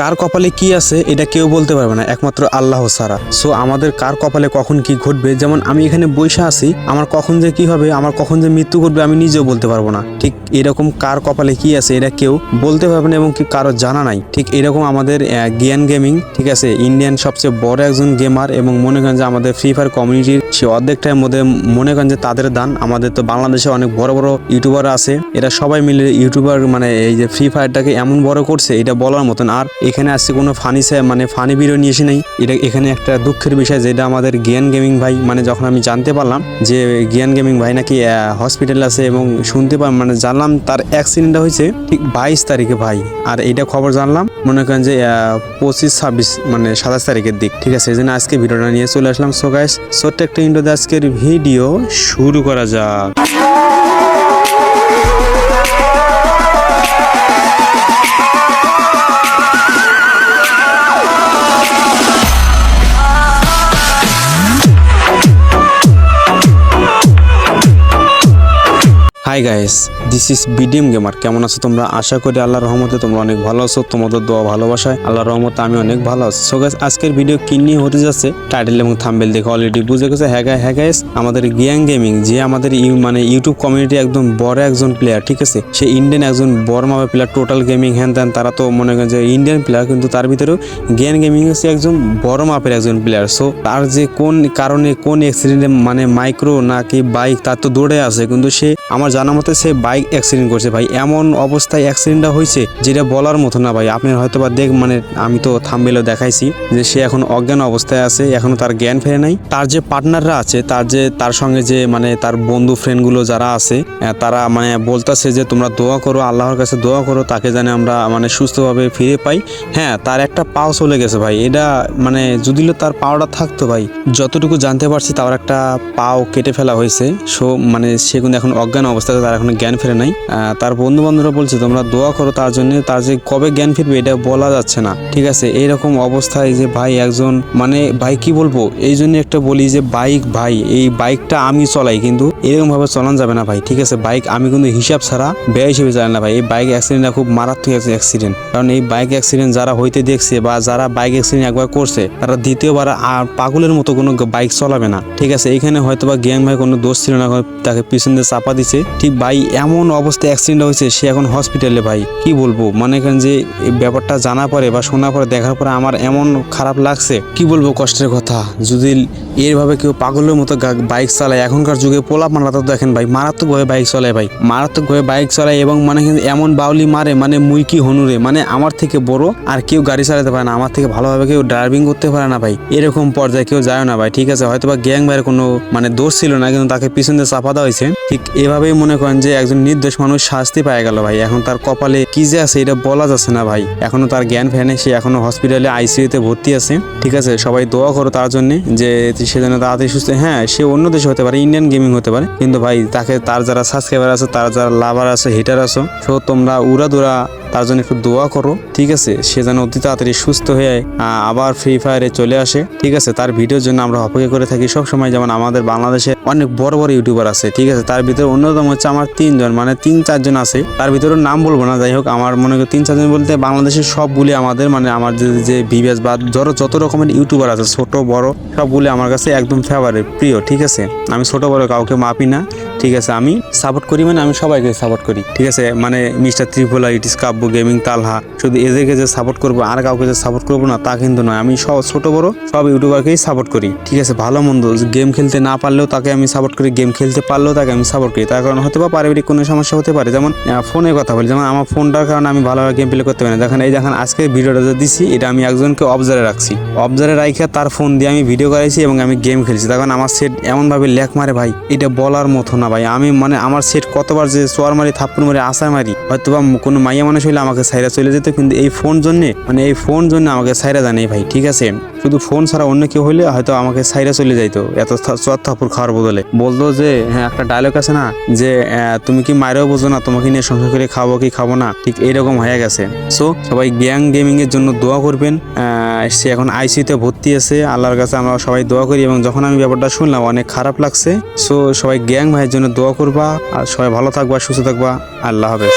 কার কপালে কি আছে, এটা কেউ বলতে পারবে না, একমাত্র আল্লাহ সারা সো আমাদের কার কপালে কখন কি ঘটবে, যেমন আমি এখানে বৈশা আছি, আমার কখন যে কি হবে, আমার কখন যে মৃত্যু ঘটবে, আমি নিজেও বলতে পারব না। ঠিক এরকম কার কপালে কি আছে, এটা কেউ বলতে পারবে না এবং কি কারও জানা নাই। ঠিক এরকম আমাদের জ্ঞান গেমিং ঠিক আছে? ইন্ডিয়ান সবচেয়ে বড় একজন গেমার এবং মনে করেন যে আমাদের ফ্রি ফায়ার কমিউনিটির সে অর্ধেকটার মধ্যে মনে করেন যে তাদের দান। আমাদের তো বাংলাদেশে অনেক বড় বড় ইউটিউবার আছে। এরা সবাই মিলে ইউটিউবার মানে এই যে ফ্রি ফায়ারটাকে এমন বড় করছে, এটা বলার মতন। আর এখানে আসছে কোনো ফানি মানে ফানি ভিডিও নিয়ে এসে নেই। এটা এখানে একটা দুঃখের বিষয়, যেটা আমাদের জ্ঞান গেমিং ভাই মানে যখন আমি জানতে পারলাম যে জ্ঞান গেমিং ভাই নাকি হসপিটাল আছে এবং শুনতে পার মানে জানলাম তার অ্যাক্সিডেন্টটা হয়েছে ঠিক বাইশ তারিখে ভাই। আর এটা খবর জানলাম, মনে করেন যে পঁচিশ ছাব্বিশ মানে সাতাশ তারিখের দিক, ঠিক আছে? এই জন্য আজকে ভিডিওটা নিয়ে চলে আসলাম। সো গাইস ছোট্ট একটা ইন্ডোতে আজকের ভিডিও শুরু করা যাক। Hi guys this is BDM gamer কেমন আছো তোমরা? আশা করি আল্লাহর রহমতে তোমরা অনেক ভালো আছো, তোমাদের দোয়া ভালোবাসায়। আল্লাহর রহমতে আমি অনেক ভালো আছি। সো গাইস আজকের ভিডিও কি নিয়ে হতে যাচ্ছে? টাইটেল এবং থাম্বেল দেখে অলরেডি বুঝে গেছে। হ্যাঁ গাই হ্যাঁ গাইস আমাদের গিয়াং গেমিং যে আমাদের মানে ইউটিউব কমিউনিটি একদম বড় একজন প্লেয়ার ঠিক আছে? সে ইন্ডিয়ান একজন বড় মাপের প্লেয়ার টোটাল গেমিং হ্যান ত্যান তারা তো মনে করেন যে ইন্ডিয়ান প্লেয়ার কিন্তু তার ভিতরেও জ্ঞান গেমিং হচ্ছে একজন বড় মাপের একজন প্লেয়ার সো তার যে কোন কারণে, কোন অ্যাক্সিডেন্টে মানে মাইক্রো নাকি বাইক তার তো দৌড়ে আছে, কিন্তু সে আমার জানা মতে সে বাইক অ্যাক্সিডেন্ট করছে ভাই। এমন অবস্থায় অ্যাক্সিডেন্টটা হয়েছে যেটা বলার মতো না ভাই। আপনি হয়তো বা দেখ মানে আমি তো থামবেলেও দেখাইছি যে সে এখন অজ্ঞান অবস্থায় আছে, এখনও তার জ্ঞান ফেরে নাই। তার যে পার্টনাররা আছে, তার যে, তার সঙ্গে যে মানে তার বন্ধু ফ্রেন্ডগুলো যারা আছে তারা মানে বলতেছে যে, তোমরা দোয়া করো, আল্লাহর কাছে দোয়া করো, তাকে জানে আমরা মানে সুস্থভাবে ফিরে পাই। হ্যাঁ তার একটা পাও চলে গেছে ভাই। এটা মানে যদিও তার পাওটা থাকতো ভাই, যতটুকু জানতে পারছি তার একটা পাও কেটে ফেলা হয়েছে। সো মানে সে কিন্তু এখন অজ্ঞান অবস্থায় তার এখন জ্ঞান ফেরে নাই। তার বন্ধু বান্ধবরা বলছে, তোমরা দোয়া করো তার জন্য, তার যে কবে জ্ঞান ফিরবে এটা বলা যাচ্ছে না। ঠিক আছে, এইরকম অবস্থায় যে ভাই একজন মানে ভাই কি বলব, এই জন্য একটা বলি যে বাইক ভাই, এই বাইকটা আমি চলাই, কিন্তু এরকম ভাবে চলানো যাবে না ভাই, ঠিক আছে? বাইক আমি কিন্তু হিসাব ছাড়া ব্যয় হিসেবে জানি না ভাই। এই বাইক অ্যাক্সিডেন্টটা খুব মারাত্মক অ্যাক্সিডেন্ট কারণ এই বাইক অ্যাক্সিডেন্ট যারা হইতে দেখছে বা যারা বাইক অ্যাক্সিডেন্ট একবার করছে, তারা দ্বিতীয়বার আর পাগলের মতো কোনো বাইক চলাবে না। ঠিক আছে, এখানে হয়তো বা গ্যাং ভাই কোনো দোষ ছিল না, তাকে পিছন দিয়ে চাপা দিছে। ঠিক ভাই, এমন অবস্থায় অ্যাক্সিডেন্ট হয়েছে, সে এখন হসপিটালে ভাই। কি বলব? মনে করেন যে ব্যাপারটা জানা পরে বা শোনা পরে দেখার পরে আমার এমন খারাপ লাগছে। কি বলব কষ্টের কথা? যদি এরভাবে কেউ পাগলের মতো বাইক চালায়। এখনকার যুগে পোলা মারা তো দেখেন ভাই, মারাত্মকভাবে বাইক চালায় ভাই। মারাত্মকভাবে বাইক চালায় এবং মানে এমন বাউলি মারে মানে মুই কি হনুরে মানে আমার থেকে বড় আর কেউ গাড়ি চালাতে পারে না। আমার থেকে ভালোভাবে কেউ ড্রাইভিং করতে পারে না ভাই। এরকম পর্যায়ে কেউ যায় না ভাই, ঠিক আছে? হয়তো বা গ্যাং ভাইয়ের কোনো মানে দোষ ছিল না, কিন্তু তাকে পিছন দিয়ে চাপা দেওয়া হয়েছে। ঠিক এভাবেই মনে করেন যে একজন নির্দোষ মানুষ শাস্তি পায় গেল ভাই। এখন তার কপালে কি যে আছে এটা বলা যাচ্ছে না ভাই। এখনও তার জ্ঞান ফেনে সে এখনও হসপিটালে আইসিইউতে ভর্তি আছে। ঠিক আছে? সবাই দোয়া করো তার জন্য যে সে যেন তাড়াতাড়ি সুস্থ হ্যাঁ সে অন্য দেশে হতে পারে ইন্ডিয়ান গেমিং হতে পারে। কিন্তু ভাই, তাকে, তার যারা সাবস্ক্রাইবার আছে, তার যারা লাভার আছে হিটার আছো, সো তোমরা উড়া দুরা তার জন্য একটু দোয়া করো, ঠিক আছে? সে যেন অতি তাড়াতাড়ি সুস্থ হয়ে আবার ফ্রি ফায়ারে চলে আসে, ঠিক আছে? তার ভিডিওর জন্য আমরা অপেক্ষা করে থাকি সব সময় যেমন আমাদের বাংলাদেশে অনেক বড় বড় ইউটিউবার আছে, ঠিক আছে? তার ভিতরে অন্যতম হচ্ছে আমার তিনজন মানে তিন, চারজন আছে। তার ভিতরে নাম বলব না, যাই হোক, আমার মনে করি তিন, চারজন বলতে বাংলাদেশের সবগুলি আমাদের মানে আমার যে বিবেস বা ধরো যত রকমের ইউটিউবার আছে, ছোট, বড়, সবগুলি আমার কাছে একদম ফেভারিট প্রিয়, ঠিক আছে? আমি ছোট, বড় কাউকে মাপি না, ঠিক আছে? আমি সাপোর্ট করি মানে আমি সবাইকে সাপোর্ট করি, ঠিক আছে? মানে মিস্টার ত্রিপোলা ইটিস কাব্য গেমিং তালহা। শুধু এদেরকে যে সাপোর্ট করব আর কাউকে যে সাপোর্ট করব না, তা কিন্তু নয়। আমি সব ছোট বড়, সব ইউটিউবারকেই সাপোর্ট করি। ঠিক আছে, ভালো মন্দ। গেম খেলতে না পারলেও তাকে আমি সাপোর্ট করি। গেম খেলতে পারলেও তাকে আমি সাপোর্ট করি। তার কারণ হতে বা পারিবারিক কোনো সমস্যা হতে পারে। যেমন ফোনের কথা বলি। যেমন, আমার ফোনটার কারণে আমি ভালোভাবে গেম প্লে করতে পারি না। দেখেন, এই দেখেন আজকে ভিডিওটা যে দিছি, এটা আমি একজনকে অবজারে রাখছি। অবজারে রাখে তার ফোন দিয়ে আমি ভিডিও করাইছি এবং আমি গেম খেলছি। তখন আমার সেট এমনভাবে লেখ মারে ভাই। এটা বলার মতো না ভাই। আমি মানে আমার সেট কতবার যে সোয়ার মারি, থাপ্পড় মারি আশা মারি হয়তো বা কোনো মাইয়া মানুষ হইলে আমাকে সাইরা চলে যেত, কিন্তু এই ফোন জন্যে মানে এই ফোন জন্য আমাকে সাইরা জানে ভাই, ঠিক আছে? শুধু ফোন ছাড়া অন্য কেউ হইলে হয়তো আমাকে সাইরা চলে যাইতো, এত চর থাপুর খাওয়ার বদলে। বলতো যে হ্যাঁ একটা ডায়লগ আছে না, যে তুমি কি মায়েরও বোঝো না, তোমাকে নিয়ে সংসার করে খাব কি খাব না? ঠিক এইরকম হয়ে গেছে। সো সবাই গ্যাং গেমিং এর জন্য দোয়া করবেন। সে এখন আইসিইউতে ভর্তি আছে, আল্লাহর কাছে আমরা সবাই দোয়া করি, এবং যখন আমি ব্যাপারটা শুনলাম, অনেক খারাপ লাগছে। সো সবাই গ্যাং ভাইয়ের জন্য দোয়া করবা, আর সবাই ভালো থাকবা, সুস্থ থাকবা, আল্লাহ হাফেজ।